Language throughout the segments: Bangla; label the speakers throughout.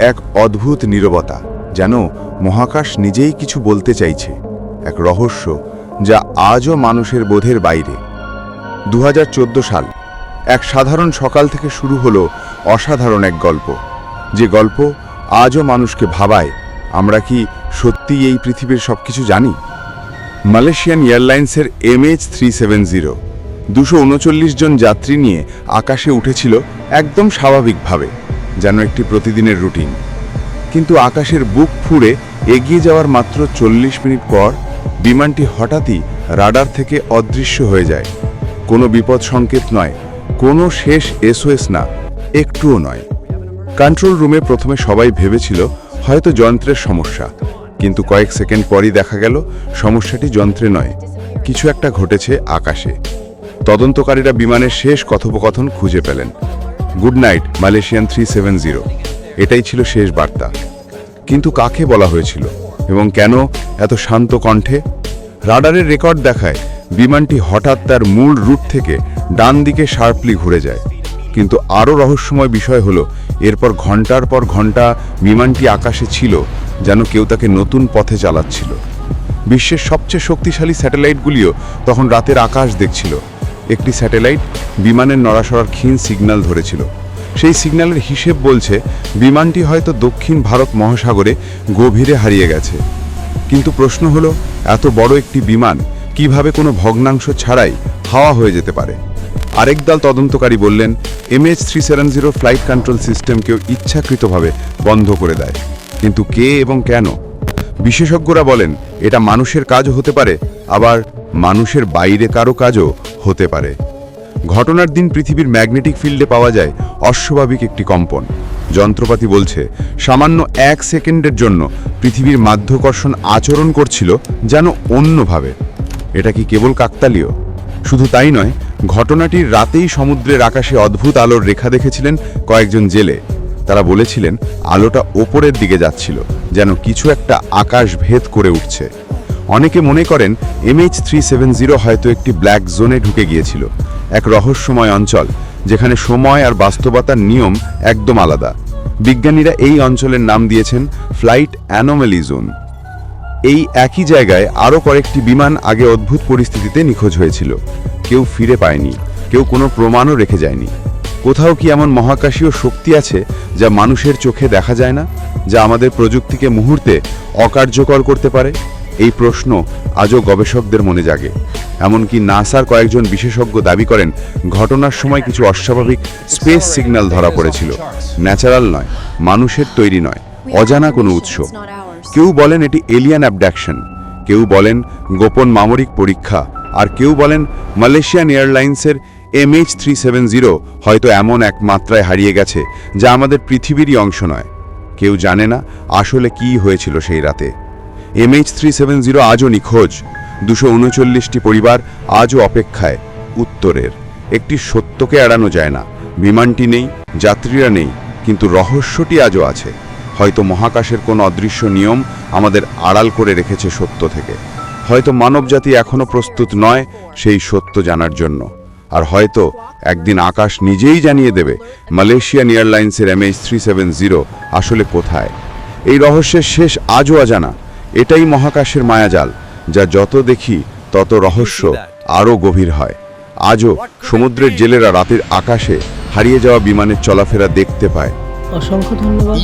Speaker 1: এক অদ্ভুত নীরবতা, যেন মহাকাশ নিজেই কিছু বলতে চাইছে, এক রহস্য যা আজও মানুষের বোধের বাইরে। দু হাজার চোদ্দ সাল, এক সাধারণ সকাল থেকে শুরু হলো অসাধারণ এক গল্প। যে গল্প আজও মানুষকে ভাবায়, আমরা কি সত্যি এই পৃথিবীর সবকিছু জানি? মালয়েশিয়ান এয়ারলাইন্সের এমএইচ থ্রি সেভেন জিরো, দুশো জন যাত্রী নিয়ে আকাশে উঠেছিল একদম স্বাভাবিকভাবে। যেন একটি প্রতিদিনের রুটিন। কিন্তু আকাশের বুক ফুঁড়ে এগিয়ে যাওয়ার মাত্র চল্লিশ মিনিট পর বিমানটি হঠাৎই রাডার থেকে অদৃশ্য হয়ে যায়। কোনো বিপদ সংকেত নয়, কোনো শেষ এসওএস না, একটুও নয়। কন্ট্রোল রুমে প্রথমে সবাই ভেবেছিল হয়তো যন্ত্রের সমস্যা, কিন্তু কয়েক সেকেন্ড পরই দেখা গেল সমস্যাটি যন্ত্রে নয়, কিছু একটা ঘটেছে আকাশে। তদন্তকারীরা বিমানের শেষ কথোপকথন খুঁজে পেলেন। Good night, Malaysian three seven zero. এটাই ছিল শেষ বার্তা। কিন্তু কাকে বলা হয়েছিল? এবং কেন এত শান্ত কণ্ঠে? রাডারের রেকর্ড দেখায়, বিমানটি হঠাৎ তার মূল রুট থেকে ডান দিকে শার্পলি ঘুরে যায়। কিন্তু আরও রহস্যময় বিষয় হলো, এরপর ঘণ্টার পর ঘণ্টা বিমানটি আকাশে ছিল, যেন কেউ তাকে নতুন পথে চালাচ্ছিল। বিশ্বের সবচেয়ে শক্তিশালী স্যাটেলাইটগুলিও তখন রাতের আকাশ দেখছিল। একটি স্যাটেলাইট বিমানের নড়াসড়ার ক্ষীণ সিগন্যাল ধরেছিল। সেই সিগন্যালের হিসেব বলছে, বিমানটি হয়তো দক্ষিণ ভারত মহাসাগরে গভীরে হারিয়ে গেছে। কিন্তু প্রশ্ন হলো, এত বড় একটি বিমান কীভাবে কোনো ভগ্নাংশ ছাড়াই হাওয়া হয়ে যেতে পারে? আরেক দল তদন্তকারী বললেন, MH three seven zero flight control সিস্টেমকেও ইচ্ছাকৃতভাবে বন্ধ করে দেয়। কিন্তু কে এবং কেন? বিশেষজ্ঞরা বলেন, এটা মানুষের কাজও হতে পারে, আবার মানুষের বাইরে কারও কাজও হতে পারে। ঘটনার দিন পৃথিবীর ম্যাগনেটিক ফিল্ডে পাওয়া যায় অস্বাভাবিক একটি কম্পন। যন্ত্রপাতি বলছে, সামান্য এক সেকেন্ডের জন্য পৃথিবীর মাধ্যাকর্ষণ আচরণ করছিল যেন অন্যভাবে। এটা কি কেবল কাকতালীয়? শুধু তাই নয় ঘটনাটির রাতেই সমুদ্রের আকাশে অদ্ভুত আলোর রেখা দেখেছিলেন কয়েকজন জেলে। তারা বলেছিলেন, আলোটা ওপরের দিকে যাচ্ছিল, যেন কিছু একটা আকাশ ভেদ করে উঠছে। অনেকে মনে করেন এমএইচ থ্রি সেভেন জিরো হয়তো একটি ব্ল্যাক জোনে ঢুকে গিয়েছিল, এক রহস্যময় অঞ্চল, যেখানে সময় আর বাস্তবতার নিয়ম একদম আলাদা। বিজ্ঞানীরা এই অঞ্চলের নাম দিয়েছেন ফ্লাইট অ্যানোমেলি জোন এই একই জায়গায় আরও কয়েকটি বিমান আগে অদ্ভুত পরিস্থিতিতে নিখোঁজ হয়েছিল। কেউ ফিরে পায়নি, কেউ কোনো প্রমাণও রেখে যায়নি। কোথাও কি এমন মহাকাশীয় শক্তি আছে যা মানুষের চোখে দেখা যায় না, যা আমাদের প্রযুক্তিকে মুহূর্তে অকার্যকর করতে পারে? এই প্রশ্ন আজও গবেষকদের মনে জাগে। এমনকি নাসার কয়েকজন বিশেষজ্ঞ দাবি করেন, ঘটনার সময় কিছু অস্বাভাবিক স্পেস সিগন্যাল ধরা পড়েছিল। ন্যাচারাল নয়, মানুষের তৈরি নয়, অজানা কোনো উৎস। কেউ বলেন এটি এলিয়ান অ্যাবডাকশন, কেউ বলেন গোপন মামরিক পরীক্ষা, আর কেউ বলেন মালয়েশিয়ান এয়ারলাইন্সের এমএইচ থ্রি সেভেন জিরো হয়তো এমন এক মাত্রায় হারিয়ে গেছে, যা আমাদের পৃথিবীরই অংশ নয়। কেউ জানে না আসলে কি হয়েছিল সেই রাতে। এমএইচ থ্রি সেভেন জিরো আজও নিখোঁজ। দুশো উনচল্লিশটি পরিবার আজও অপেক্ষায়। উত্তরের। একটি সত্যকে এড়ানো যায় না। বিমানটি নেই, যাত্রীরা নেই, কিন্তু রহস্যটি আজও আছে। হয়তো মহাকাশের কোনো অদৃশ্য নিয়ম আমাদের আড়াল করে রেখেছে সত্য থেকে। হয়তো মানবজাতি এখনও প্রস্তুত নয় সেই সত্য জানার জন্য। আর হয়তো একদিন আকাশ নিজেই জানিয়ে দেবে মালয়েশিয়ান এয়ারলাইন্সের এমএইচ থ্রি সেভেন জিরো আসলে কোথায়। এই রহস্যের শেষ আজও অজানা। এটাই মহাকাশের মায়াজাল যা যত দেখি তত রহস্য আরও গভীর হয়। আজও সমুদ্রের জেলেরা রাতের আকাশে হারিয়ে যাওয়া বিমানের চলাফেরা দেখতে পায়।
Speaker 2: অসংখ্য ধন্যবাদ।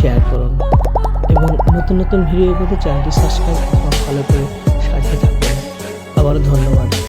Speaker 2: শেয়ার করুন এবং নতুন নতুন ভিডিও পেতে চ্যানেলটি সাবস্ক্রাইব এবং ফলো করে সাথে থাকবেন আবারও ধন্যবাদ।